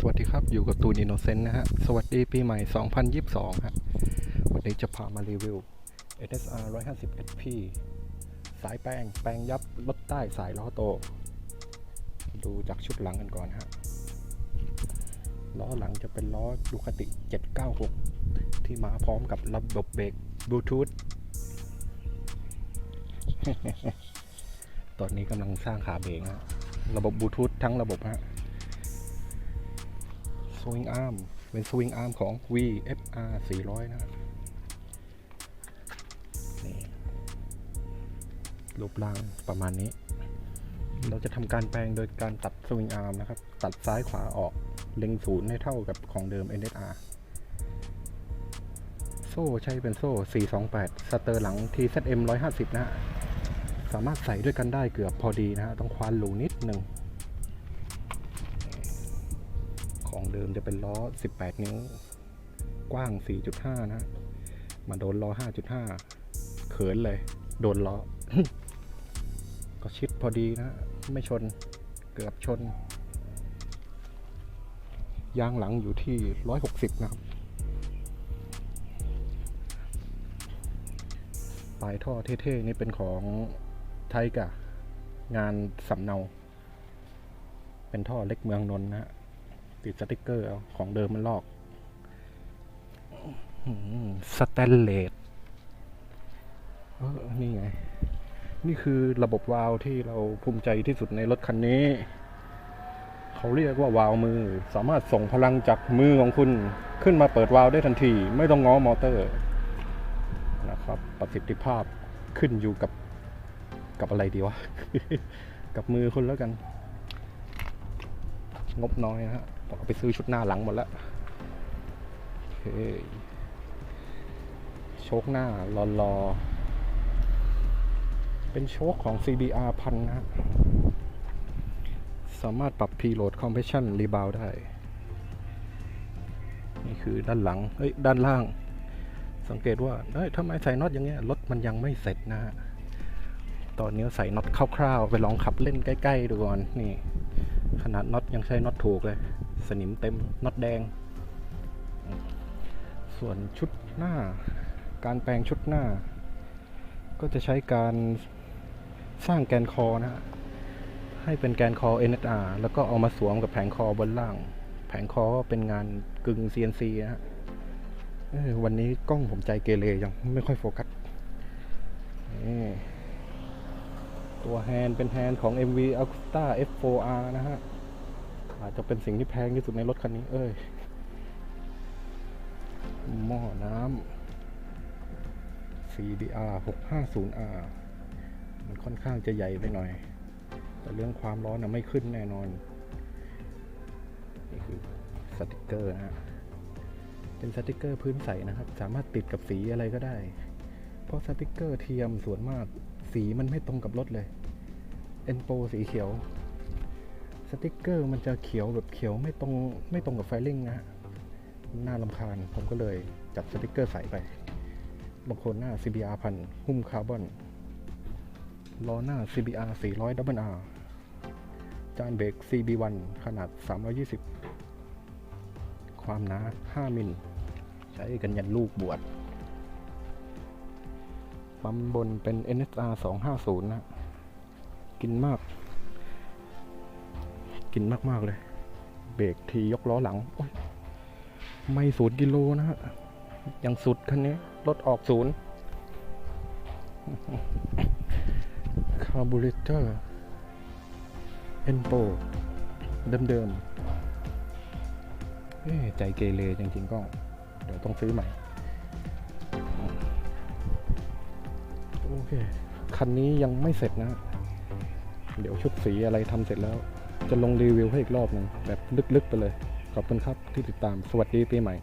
สวัสดีครับ อยู่กับตูนอินโนเซนต์นะฮะ สวัสดีปีใหม่ 2022 ฮะ วันนี้จะพามารีวิว NSR 150 SP สายแป้งแปลงยับรถใต้สายล้อโต ดูจากชุดหลังกันก่อนฮะ ล้อหลังจะเป็นล้อดูคติ 796 ที่มาพร้อมกับระบบเบรกบลูทูธตอนนี้กำลังสร้างขาเบรกฮะ ระบบบลูทูธทั้งระบบฮะ สวิงอาร์มเป็นสวิงอาร์มของ VFR 400 นะนี่รูปร่างประมาณนี้ เราจะทำการแปลงโดยการตัดสวิงอาร์มนะครับ ตัดซ้ายขวาออก เล็งศูนย์ให้เท่ากับของเดิม NSR โซ่ใช้เป็นโซ่ 428 สเตอร์หลัง TZM 150 นะฮะ สามารถใส่ด้วยกันได้เกือบพอดีนะฮะ ต้องควานหลูนิดหนึ่ง ของเดิมจะเป็นล้อ 18 นิ้ว กว้าง 4.5 นะ มาโดนล้อ 5.5 เขินเลย โดนล้อ ก็ชิดพอดีนะ ไม่ชน เกือบชน ยางหลังอยู่ที่ 160 นะครับ ปลายท่อเท่ๆ นี่เป็นของไทยกะ งานสำเนา เป็นท่อเล็กเมืองนนท์นะฮะ ติดสติกเกอร์เอาของเดิมมันลอกสแตนเลสเออนี่ไง นี่คือระบบวาล์วที่เราภูมิใจที่สุดในรถคันนี้ เขาเรียกว่าวาล์วมือ สามารถส่งพลังจากมือของคุณขึ้นมาเปิดวาล์วได้ทันที ไม่ต้องง้อมอเตอร์ นะครับ ประสิทธิภาพขึ้นอยู่กับกับอะไรดีวะ กับมือคุณแล้วกัน งบน้อยนะฮะต้องไปซื้อชุดหน้าหลังหมดแล้วโอเคโชคหน้ารอรอเป็นโชคของ CBR พันนะฮะสามารถปรับ preload compression rebound ได้ นี่คือด้านหลังเอ้ย ด้านล่าง สังเกตว่าเอ้ยทำไมใส่น็อตอย่างเงี้ย รถมันยังไม่เสร็จนะฮะตอนนี้ใส่น็อตคร่าวๆ ไปลองขับเล่นใกล้ ๆ ดูก่อน นี่ ขนาดน็อตยังใช้น็อตถูกเลย สนิมเต็มน็อตแดง ส่วนชุดหน้า การแปลงชุดหน้า ก็จะใช้การสร้างแกนคอนะฮะให้เป็นแกนคอ NSR แล้วก็เอามาสวมกับแผงคอบนล่าง แผงคอก็เป็นงานกึ่ง CNC นะฮะวันนี้กล้องผมใจเกเรยังไม่ค่อยโฟกัสนี่ ตัวแฮนด์เป็นแฮนด์ของ MV Agusta F4R นะฮะ อาจจะเป็นสิ่งที่แพงที่สุดในรถคันนี้ เอ้ย หม้อน้ำ CBR 650R มันค่อนข้างจะใหญ่ไปหน่อย แต่เรื่องความร้อนนะไม่ขึ้นแน่นอน นี่คือสติกเกอร์นะฮะ เป็นสติกเกอร์พื้นใสนะครับ สามารถติดกับสีอะไรก็ได้ เพราะสติกเกอร์เทียมส่วนมาก สีมันไม่ตรงกับรถเลยเอ็นโปสีเขียว สติกเกอร์มันจะเขียวแบบเขียวไม่ตรงไม่ตรงกับไฟลิ่งนะฮะน่าลำคาญผมก็เลยจัดสติกเกอร์ใส่ไปบางคนหน้า CBR พันหุ้มคาร์บอนล้อหน้า CBR 400 Double R จานเบรก CB1 ขนาด 320 ความหนา 5 มิล ใช้กันยันลูกบวช ปั๊มบนเป็น NSR 250 นะ กินมาก กินมาก ๆ เลย เบรกทียกล้อหลัง ไม่ศูนย์กิโลนะฮะ ยังสุดคันนี้ รถออกศูนย์คาร์บูเรเตอร์เอ็นโปเดิมๆเอ๊ะใจเกเรจริงๆก็ เดี๋ยวต้องซื้อใหม่ โอเค คันนี้ยังไม่เสร็จนะ เดี๋ยวชุดสีอะไรทำเสร็จแล้ว จะลงรีวิวให้อีกรอบหนึ่งแบบลึกๆไปเลย ขอบคุณครับที่ติดตาม สวัสดีปีใหม่